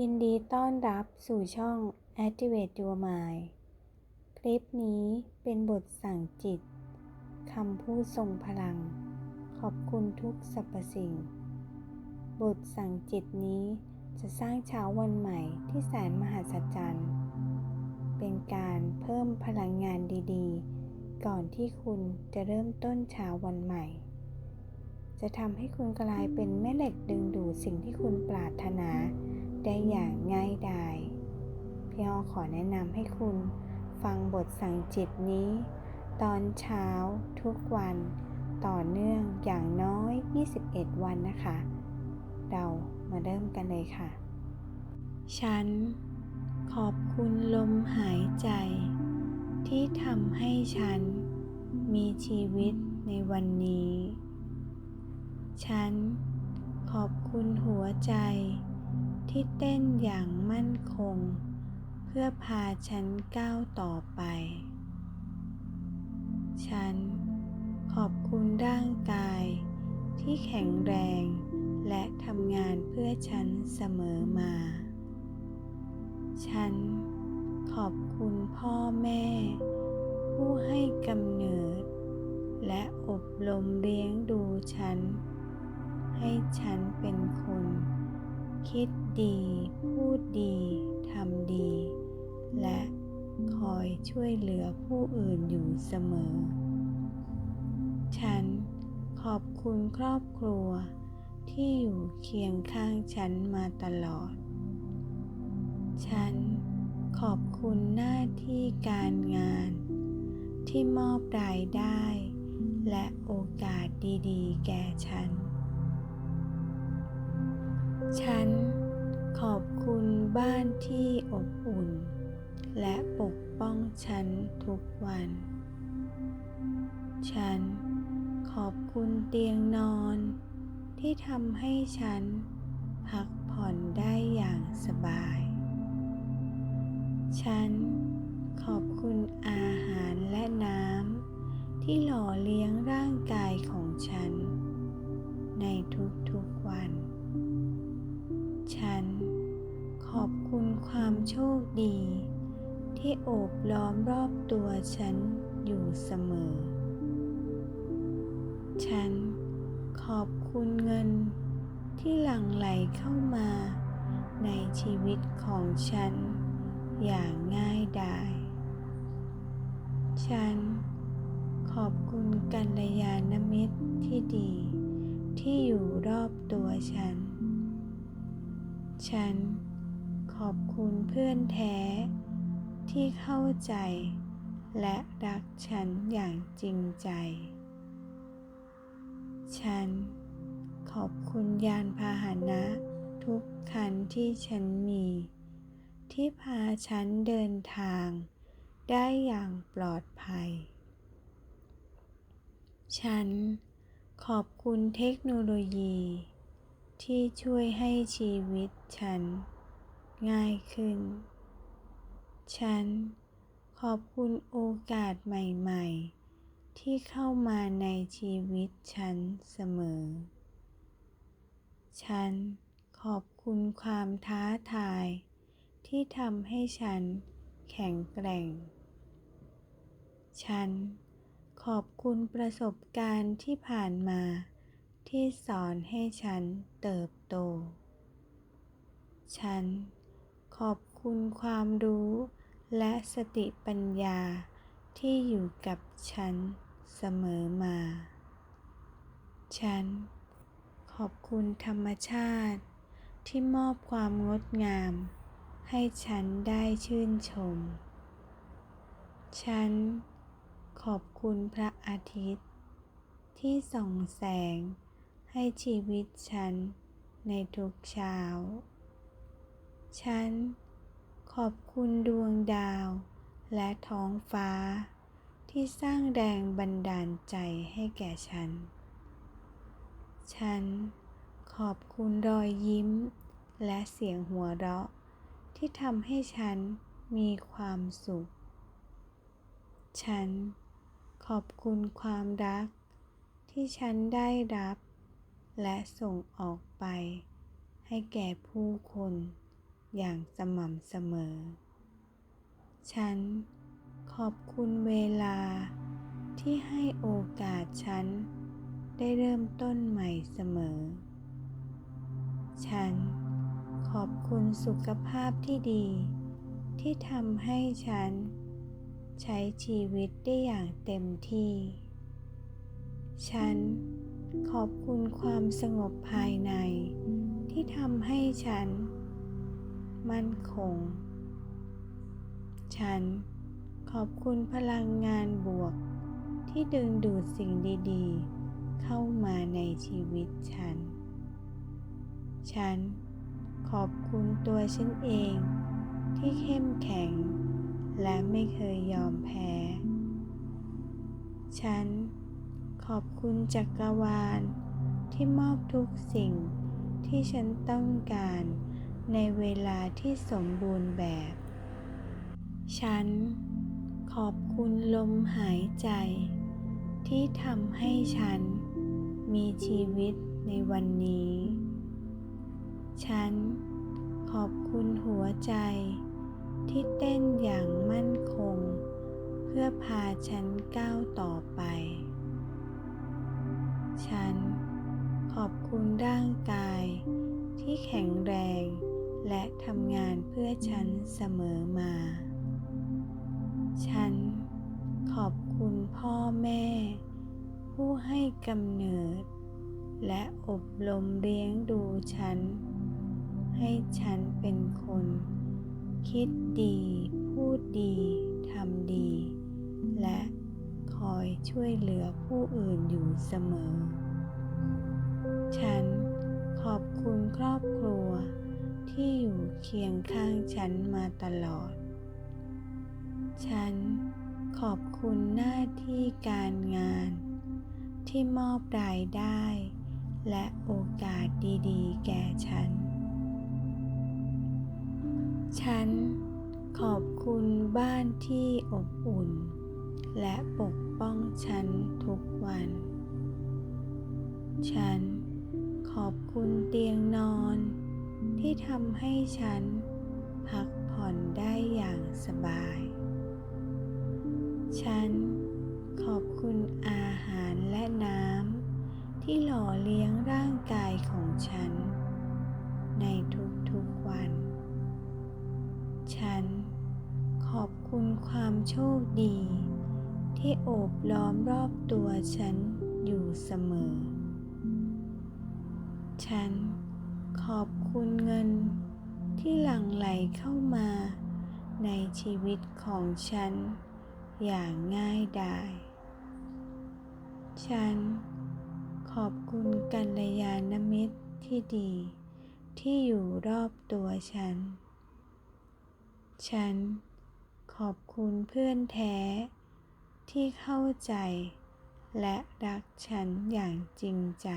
ยินดีต้อนรับสู่ช่อง Activate Your Mind คลิปนี้เป็นบทสั่งจิต คำพูดทรงพลัง ขอบคุณทุกสรรพสิ่ง บทสั่งจิตนี้จะสร้างเช้าวันใหม่ที่แสนมหัศจรรย์ เป็นการเพิ่มพลังงานดีๆ ก่อนที่คุณจะเริ่มต้นเช้าวันใหม่ จะทำให้คุณกลายเป็นแม่เหล็กดึงดูดสิ่งที่คุณปรารถนา ได้อย่างง่ายดายพี่อ้อขอแนะนำให้คุณฟังบทสั่งจิตนี้ ตอนเช้าทุกวัน ต่อเนื่องอย่างน้อย 21 วันนะคะ เรามาเริ่มกันเลยค่ะ ฉัน ขอบคุณลมหายใจ ที่ทำให้ฉัน มีชีวิตในวันนี้ ฉัน ขอบคุณหัวใจ ที่เต้นอย่างมั่นคง เพื่อพาฉันก้าวต่อไป ฉันขอบคุณร่างกายที่แข็งแรงและทำงานเพื่อฉันเสมอมา ฉันขอบคุณพ่อแม่ ผู้ให้กำเนิด และอบรมเลี้ยงดูฉัน ให้ฉันเป็นคน คิดดี พูดดี ทำดี และคอยช่วยเหลือผู้อื่นอยู่เสมอ ฉันขอบคุณครอบครัวที่อยู่เคียงข้างฉันมาตลอด ฉันขอบคุณหน้าที่การงาน ที่มอบรายได้ และโอกาสดีๆ แก่ฉัน ฉันขอบคุณบ้านที่อบอุ่น และปกป้องฉันทุกวัน ฉันขอบคุณเตียงนอน ที่ทำให้ฉันพักผ่อนได้อย่างสบาย ฉันขอบคุณอาหารและน้ำที่หล่อเลี้ยงร่างกายของฉัน ในทุกๆวัน โชคดี ที่โอบล้อมรอบตัวฉันอยู่เสมอ ฉันขอบคุณเงินที่หลั่งไหลเข้ามาในชีวิตของฉันอย่างง่ายดาย ฉันขอบคุณกัลยาณมิตรที่ดีที่อยู่รอบตัวฉัน ฉัน อบคุณเพื่อนแท้ ที่เข้าใจ และรักฉันอย่างจริงใจ ฉันขอบคุณยานพาหนะ ทุกคันที่ฉันมี ที่พาฉันเดินทาง ได้อย่างปลอดภัย ฉันขอบคุณเทคโนโลยี ที่ช่วยให้ชีวิตฉัน ง่ายขึ้น ฉันขอบคุณโอกาสใหม่ ๆ ที่เข้ามาในชีวิตฉันเสมอ ฉันขอบคุณความท้าทาย ที่ทำให้ฉันแข็งแกร่ง ฉันขอบคุณประสบการณ์ที่ผ่านมา ที่สอนให้ฉันเติบโต ฉัน ขอบคุณความรู้ และสติปัญญาที่อยู่กับฉันเสมอมา ฉัน ขอบคุณธรรมชาติ ที่มอบความงดงาม ให้ฉันได้ชื่นชม ฉัน ขอบคุณพระอาทิตย์ ที่ส่องแสงให้ชีวิตฉันในทุกเช้า ฉันขอบคุณดวงดาว และท้องฟ้า ที่สร้างแรงบันดาลใจให้แก่ฉัน ฉันขอบคุณรอยยิ้ม และเสียงหัวเราะ ที่ทำให้ฉันมีความสุข ฉันขอบคุณความรัก ที่ฉันได้รับ และส่งออกไปให้แก่ผู้คน อย่างสม่ำเสมอ ฉันขอบคุณเวลาที่ให้โอกาสฉันได้เริ่มต้นใหม่เสมอ ฉันขอบคุณสุขภาพที่ดี ที่ทำให้ฉันใช้ชีวิตได้อย่างเต็มที่ ฉันขอบคุณความสงบภายในที่ทำให้ฉัน มั่นคง ฉันขอบคุณพลังงานบวก ที่ดึงดูดสิ่งดีๆ เข้ามาในชีวิตฉัน ฉันขอบคุณตัวฉันเองที่เข้มแข็ง และไม่เคยยอมแพ้ ฉันขอบคุณจักรวาลที่มอบทุกสิ่งที่ฉันต้องการ ในเวลาที่สมบูรณ์แบบ ฉันขอบคุณลมหายใจ ที่ทำให้ฉันมีชีวิตในวันนี้ ฉันขอบคุณหัวใจ ที่เต้นอย่างมั่นคง เพื่อพาฉันก้าวต่อไป ฉันขอบคุณร่างกายที่แข็งแรง และทำงานเพื่อฉันเสมอมา ฉันขอบคุณพ่อแม่ ผู้ให้กำเนิด และอบรมเลี้ยงดูฉัน ให้ฉันเป็นคน คิดดี พูดดี ทำดี และคอยช่วยเหลือผู้อื่นอยู่เสมอ ฉันขอบคุณครอบครัว ที่อยู่เคียงข้างฉันมาตลอด ฉันขอบคุณหน้าที่การงาน ที่มอบรายได้ และโอกาสดีๆ แก่ฉัน ฉันขอบคุณบ้านที่อบอุ่น และปกป้องฉันทุกวัน ฉันขอบคุณเตียงนอน ที่ทำให้ฉันพักผ่อนได้อย่างสบาย ฉันขอบคุณอาหารและน้ำที่หล่อเลี้ยงร่างกายของฉัน ในทุกๆวัน ฉันขอบคุณความโชคดี ที่โอบล้อมรอบตัวฉันอยู่เสมอ ฉันขอบ คุณเงินที่หลั่งไหลเข้ามา ในชีวิตของฉัน อย่างง่ายดาย ฉันขอบคุณกัลยาณมิตรที่ดี ที่อยู่รอบตัวฉัน ฉันขอบคุณเพื่อนแท้ ที่เข้าใจ และรักฉันอย่างจริงใจ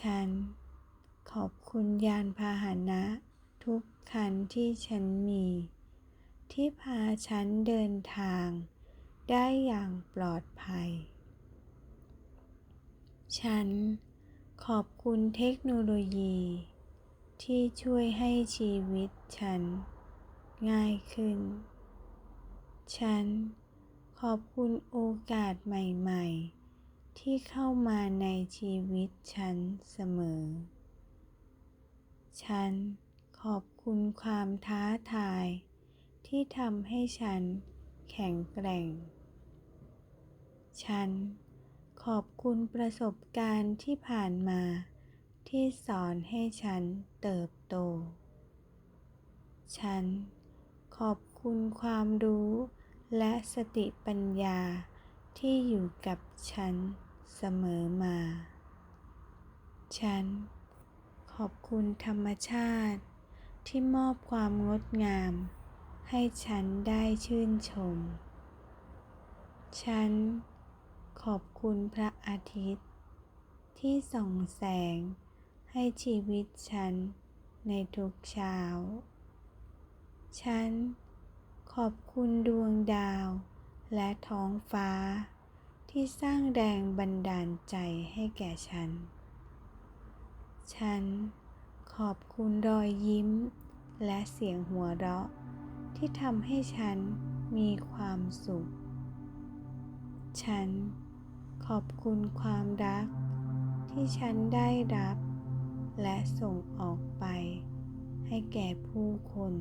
ฉัน ขอบคุณยานพาหนะ ทุกคันที่ฉันมี ที่พาฉันเดินทาง ได้อย่างปลอดภัย ฉันขอบคุณเทคโนโลยี ที่ช่วยให้ชีวิตฉัน ง่ายขึ้น ฉันขอบคุณโอกาสใหม่ ๆ ที่เข้ามาในชีวิตฉันเสมอ ฉันขอบคุณความท้าทาย ที่ทำให้ฉันแข็งแกร่ง ฉันขอบคุณประสบการณ์ที่ผ่านมา ที่สอนให้ฉันเติบโต ฉันขอบคุณความรู้และสติปัญญาที่อยู่กับฉันเสมอมา ฉัน ขอบคุณธรรมชาติ ที่มอบความงดงาม ให้ฉันได้ชื่นชม ฉัน ขอบคุณพระอาทิตย์ ที่ส่องแสงให้ชีวิตฉันในทุกเช้า ฉัน ขอบคุณดวงดาว และท้องฟ้า ที่สร้างแรงบันดาลใจให้แก่ฉัน ฉันขอบคุณรอยยิ้ม และเสียงหัวเราะ ที่ทำให้ฉันมีความสุข ฉันขอบคุณความรัก ที่ฉันได้รับ และส่งออกไป ให้แก่ผู้คน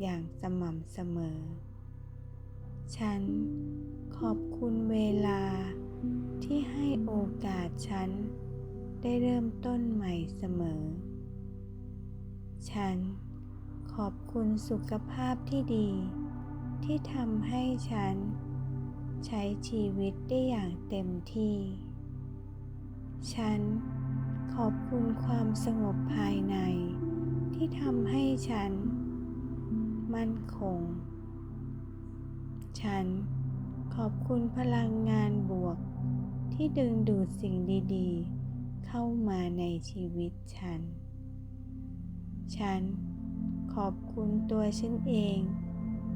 อย่างสม่ำเสมอ ฉันขอบคุณเวลาที่ให้โอกาสฉัน ได้เริ่มต้นใหม่เสมอ ฉันขอบคุณสุขภาพที่ดี ที่ทำให้ฉัน ใช้ชีวิตได้อย่างเต็มที่ ฉันขอบคุณความสงบภายใน ที่ทำให้ฉัน มั่นคง ฉันขอบคุณพลังงานบวกที่ดึงดูดสิ่งดี ๆ เข้ามาในชีวิตฉัน ฉันขอบคุณตัวฉันเอง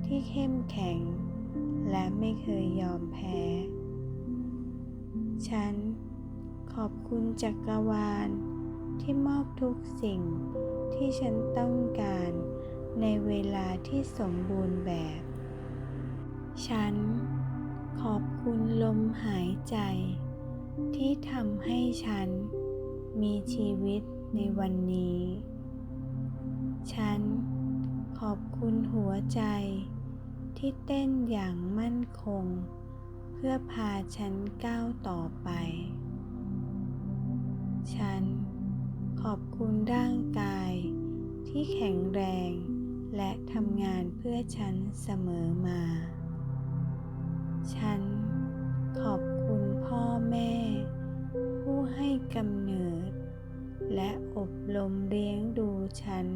ที่เข้มแข็ง และไม่เคยยอมแพ้ ฉันขอบคุณจักรวาลที่มอบทุกสิ่งที่ฉันต้องการในเวลาที่สมบูรณ์แบบ ฉันขอบคุณลมหายใจที่ทำให้ฉัน มีชีวิตในวันนี้ ฉันขอบคุณหัวใจที่เต้นอย่างมั่นคง เพื่อพาฉันก้าวต่อไป ฉันขอบคุณร่างกายที่แข็งแรงและทำงานเพื่อฉันเสมอมา ฉันขอบคุณพ่อแม่ ผู้ให้กำเนิด มเลี้ยงดูฉัน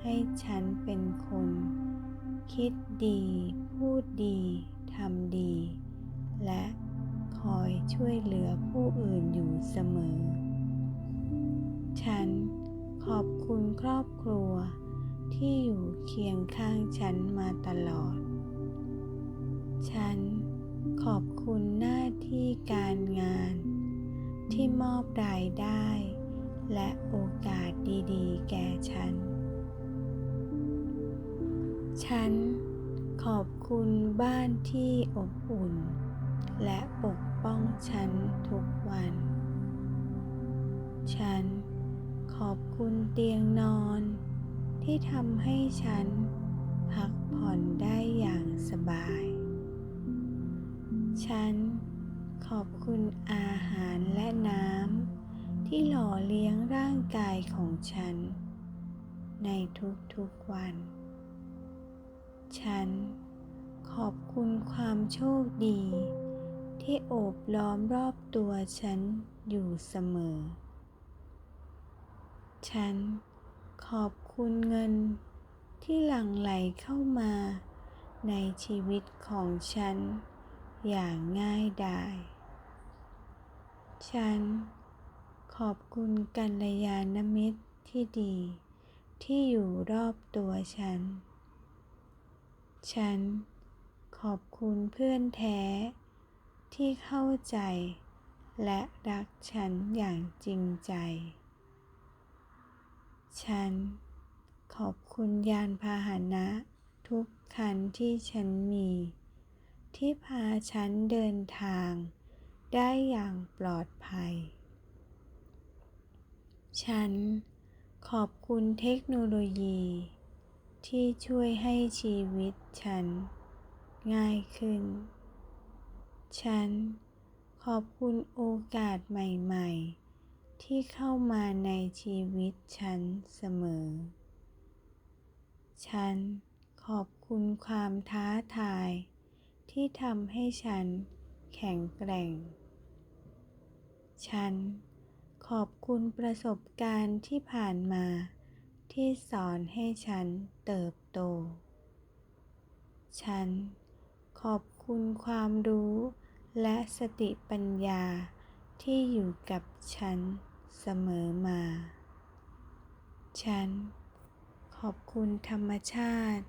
ให้ฉันเป็นคน คิดดี พูดดีทำดี และคอยช่วยเหลือผู้อื่นอยู่เสมอ ฉันขอบคุณครอบครัวที่อยู่เคียงข้างฉันมาตลอด ฉันขอบคุณหน้าที่การงานที่มอบรายได้ และโอกาสดีๆ แก่ฉัน ฉันขอบคุณบ้านที่อบอุ่น และปกป้องฉันทุกวัน ฉันขอบคุณเตียงนอน ที่ทำให้ฉันพักผ่อนได้อย่างสบาย ฉันขอบคุณอาหารและน้ำ ที่หล่อเลี้ยงร่างกายของฉัน ในทุกๆวัน ฉันขอบคุณความโชคดี ที่โอบล้อมรอบตัวฉันอยู่เสมอ ฉันขอบคุณเงินที่หลั่งไหลเข้ามาในชีวิตของฉันอย่างง่ายดาย ฉัน ขอบคุณกัลยาณมิตรที่ดี ที่อยู่รอบตัวฉัน ฉันขอบคุณเพื่อนแท้ ที่เข้าใจ และรักฉันอย่างจริงใจ ฉันขอบคุณยานพาหนะ ทุกคันที่ฉันมี ที่พาฉันเดินทาง ได้อย่างปลอดภัย ฉันขอบคุณเทคโนโลยี ที่ช่วยให้ชีวิตฉันง่ายขึ้น ฉันขอบคุณโอกาสใหม่ ๆ ที่เข้ามาในชีวิตฉันเสมอ ฉันขอบคุณความท้าทาย ที่ทำให้ฉันแข็งแกร่ง ฉัน ขอบคุณประสบการณ์ที่ผ่านมา ที่สอนให้ฉันเติบโต ฉันขอบคุณความรู้และสติปัญญาที่อยู่กับฉันเสมอมา ฉันขอบคุณธรรมชาติ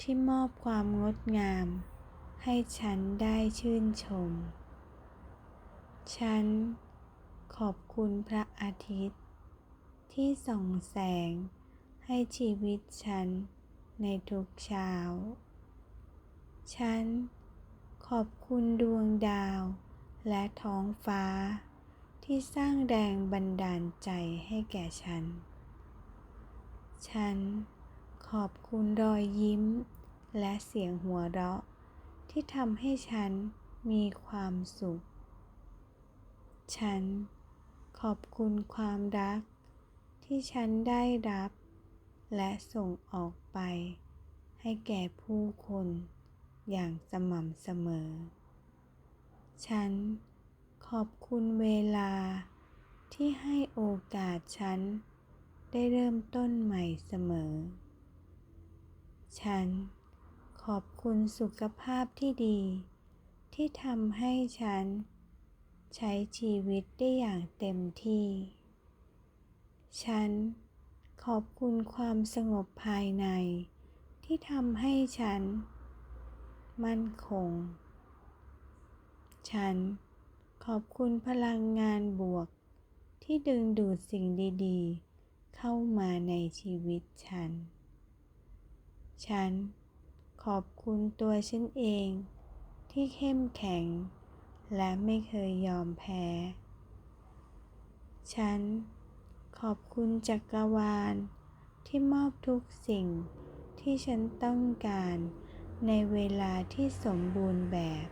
ที่มอบความงดงาม ให้ฉันได้ชื่นชม ฉัน ขอบคุณพระอาทิตย์ ที่ส่องแสงให้ชีวิตฉันในทุกเช้า ฉันขอบคุณดวงดาวและท้องฟ้า ที่สร้างแรงบันดาลใจให้แก่ฉัน ฉันขอบคุณรอยยิ้มและเสียงหัวเราะ ที่ทำให้ฉันมีความสุข ฉัน ขอบคุณความรัก ที่ฉันได้รับ และส่งออกไป ให้แก่ผู้คนอย่างสม่ำเสมอ ฉันขอบคุณเวลาที่ให้โอกาสฉัน ได้เริ่มต้นใหม่เสมอ ฉันขอบคุณสุขภาพที่ดี ที่ทำให้ฉัน ใช้ชีวิตได้อย่างเต็มที่ ฉันขอบคุณความสงบภายในที่ทำให้ฉัน มั่นคง ฉันขอบคุณพลังงานบวก ที่ดึงดูดสิ่งดีๆ เข้ามาในชีวิตฉัน ฉันขอบคุณตัวฉันเองที่เข้มแข็ง และไม่เคยยอมแพ้ ฉันขอบคุณจักรวาลที่มอบทุกสิ่งที่ฉันต้องการในเวลาที่สมบูรณ์แบบ